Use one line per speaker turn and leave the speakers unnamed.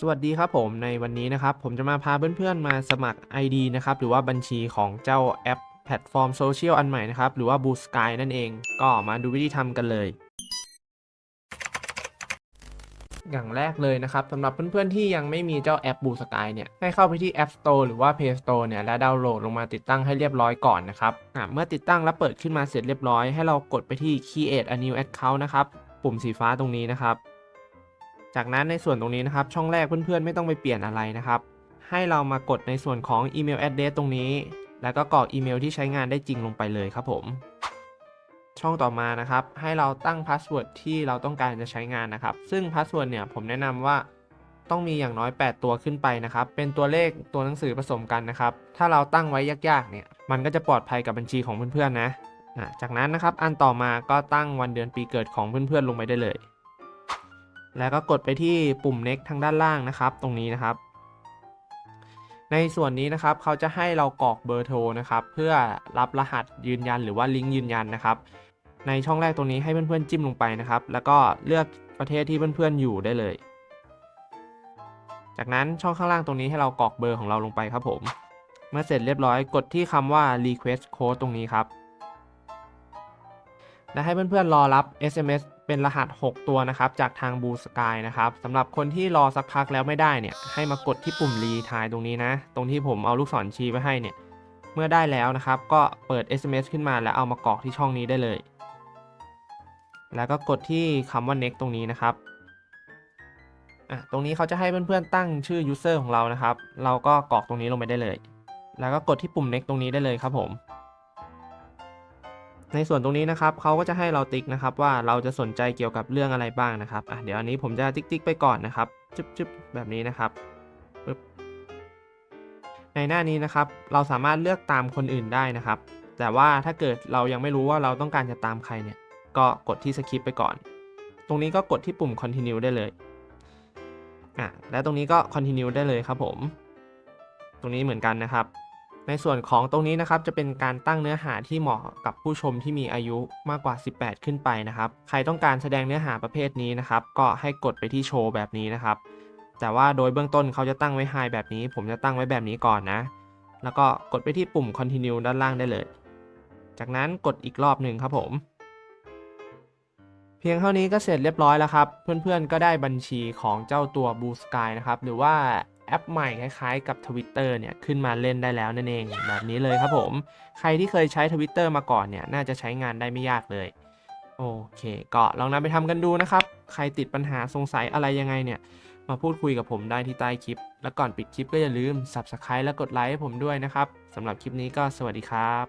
สวัสดีครับผมในวันนี้นะครับ ผมจะมาพาเพื่อนๆมาสมัคร ID นะครับหรือว่าบัญชีของเจ้าแอปแพลตฟอร์มโซเชียลอันใหม่นะครับ หรือว่า Blue Sky นั่นเอง ก็มาดูวิธีทำกันเลย อย่างแรกเลยนะครับสำหรับเพื่อนๆที่ยังไม่มีเจ้าแอป Blue Sky เนี่ยให้เข้าไปที่ App Store หรือว่า Play Store เนี่ยและดาวน์โหลดลงมาติดตั้งให้เรียบร้อยก่อนนะครับเมื่อติดตั้งแล้วเปิดขึ้นมาเสร็จเรียบร้อยให้เรากดไปที่ Create a new account นะครับปุ่มสีฟ้าตรงนี้นะครับ จากนั้นในส่วนตรงนี้นะครับ ช่องแรกเพื่อนๆ ไม่ต้องไปเปลี่ยนอะไรนะครับ ให้เรามากดในส่วนของอีเมล address ตรงนี้ แล้วก็กรอกอีเมลที่ใช้งานได้จริงลงไปเลยครับผม ช่องต่อมานะครับ ให้เราตั้งพาสเวิร์ดที่เราต้องการจะใช้งานนะครับ ซึ่งพาสเวิร์ดเนี่ยผมแนะนำว่าต้องมีอย่างน้อย 8 ตัวขึ้นไปนะครับ เป็นตัวเลขตัวหนังสือผสมกันนะครับ ถ้าเราตั้งไว้ยากๆ เนี่ย มันก็จะปลอดภัยกับบัญชีของเพื่อนๆ นะ จากนั้นนะครับ อันต่อมาก็ตั้งวันเดือนปีเกิดของเพื่อนๆ ลงไปได้เลย แล้วก็กดไปที่ปุ่ม next ทางด้านล่างนะครับ ตรงนี้นะครับ ในส่วนนี้นะครับเขาจะให้เรากรอกเบอร์โทรนะครับ เพื่อรับรหัสยืนยันหรือว่าลิงก์ยืนยันนะครับ ในช่องแรกตรงนี้ให้เพื่อนๆจิ้มลงไปนะครับ แล้วก็เลือกประเทศที่เพื่อนๆอยู่ได้เลย จากนั้นช่องข้างล่างตรงนี้ให้เรากรอกเบอร์ของเราลงไปครับผม เมื่อเสร็จเรียบร้อยกดที่คำว่า request code ตรงนี้ครับและให้เพื่อนๆรอรับ SMS เป็นรหัส 6 ตัวนะครับ จากทาง Blue Sky นะครับสำหรับคนที่รอสักพักแล้วไม่ได้เนี่ย ให้มากดที่ปุ่ม retry ตรงนี้นะ ตรงที่ผมเอาลูกศรชี้ไว้ให้เนี่ย เมื่อได้แล้วนะครับ ก็เปิด SMS ขึ้นมาแล้วเอามากรอกที่ช่องนี้ได้เลย แล้วก็กดที่คำว่า next ตรงนี้นะครับอะตรงนี้เขาจะให้เพื่อนๆตั้งชื่อ user ของเรานะครับ เราก็กรอกตรงนี้ลงไปได้เลย แล้วก็กดที่ปุ่ม next ตรงนี้ได้เลยครับผม ในส่วนตรงนี้นะครับเขาก็จะให้เราติ๊กนะครับว่าเราจะสนใจเกี่ยวกับเรื่องอะไรบ้างนะครับอะเดี๋ยวอันนี้ผมจะติ๊กติ๊กไปก่อนนะครับจึ๊บจึ๊บแบบนี้นะครับปึ๊บในหน้านี้นะครับเราสามารถเลือกตามคนอื่นได้นะครับ แต่ว่าถ้าเกิดเรายังไม่รู้ว่าเราต้องการจะตามใครเนี่ยก็กดที่สคิปไปก่อน ตรงนี้ก็กดที่ปุ่ม continue ได้เลยอะและตรงนี้ก็ continue ได้เลยครับผม ตรงนี้เหมือนกันนะครับ ในส่วนของตรงนี้นะครับจะเป็นการตั้งเนื้อหาที่เหมาะกับผู้ชมที่มีอายุมากกว่า 18 ขึ้นไปนะครับ ใครต้องการแสดงเนื้อหาประเภทนี้นะครับ ก็ให้กดไปที่โชว์แบบนี้นะครับ แต่ว่าโดยเบื้องต้นเขาจะตั้งไว้ High แบบนี้ ผมจะตั้งไว้แบบนี้ก่อนนะ แล้วก็กดไปที่ปุ่ม Continue ด้านล่างได้เลย จากนั้นกดอีกรอบหนึ่งครับผม เพียงเท่านี้ก็เสร็จเรียบร้อยแล้วครับ เพื่อนๆก็ได้บัญชีของเจ้าตัว Blue Sky นะครับ หรือว่า แอปใหม่คล้ายๆ กับ Twitter เนี่ยขึ้นมาเล่นได้แล้วนั่นเองแบบนี้เลยครับผม ใครที่เคยใช้ Twitter มาก่อนเนี่ยน่าจะใช้งานได้ไม่ยากเลย โอเค ก็ลองนำไปทำกันดูนะครับ ใครติดปัญหาสงสัยอะไรยังไงเนี่ย มาพูดคุยกับผมได้ที่ใต้คลิป แล้วก่อนปิดคลิปก็อย่าลืม Subscribe และกดไลค์ให้ผมด้วยนะครับสำหรับคลิปนี้ก็สวัสดีครับ